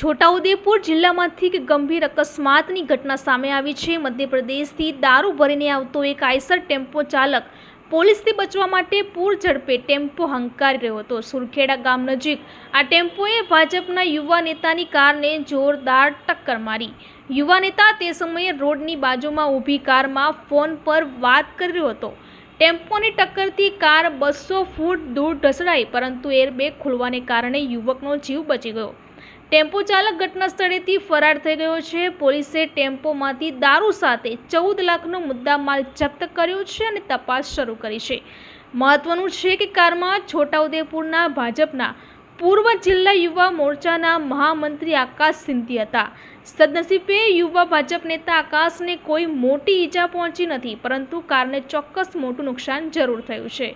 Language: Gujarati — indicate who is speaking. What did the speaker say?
Speaker 1: છોટાઉદેપુર જિલ્લામાંથી એક ગંભીર અકસ્માતની ઘટના સામે આવી છે. મધ્યપ્રદેશથી દારૂ ભરીને આવતો એક આઈસર ટેમ્પો ચાલક પોલીસથી બચવા માટે પૂર ઝડપે ટેમ્પો હંકારી રહ્યો હતો. સુરખેડા ગામ નજીક આ ટેમ્પોએ ભાજપના યુવા નેતાની કારને જોરદાર ટક્કર મારી. યુવા નેતા તે સમયે રોડની બાજુમાં ઊભી કારમાં ફોન પર વાત કરી રહ્યો હતો. ટેમ્પોની ટક્કરથી કાર બસો ફૂટ દૂર ઢસડાઈ, પરંતુ એરબેગ ખુલવાને કારણે યુવકનો જીવ બચી ગયો. ટેમ્પો ચાલક ઘટના સ્થળેથી ફરાર થઈ ગયો છે. પોલીસે ટેમ્પોમાંથી દારૂ સાથે ચૌદ લાખનો મુદ્દામાલ જપ્ત કર્યો છે અને તપાસ શરૂ કરી છે. મહત્વનું છે કે કારમાં છોટાઉદેપુરના ભાજપના પૂર્વ જિલ્લા યુવા મોરચાના મહામંત્રી આકાશ સિંધી હતા. સદનસીબે યુવા ભાજપ નેતા આકાશને કોઈ મોટી ઈજા પહોંચી નથી, પરંતુ કારને ચોક્કસ મોટું નુકસાન જરૂર થયું છે.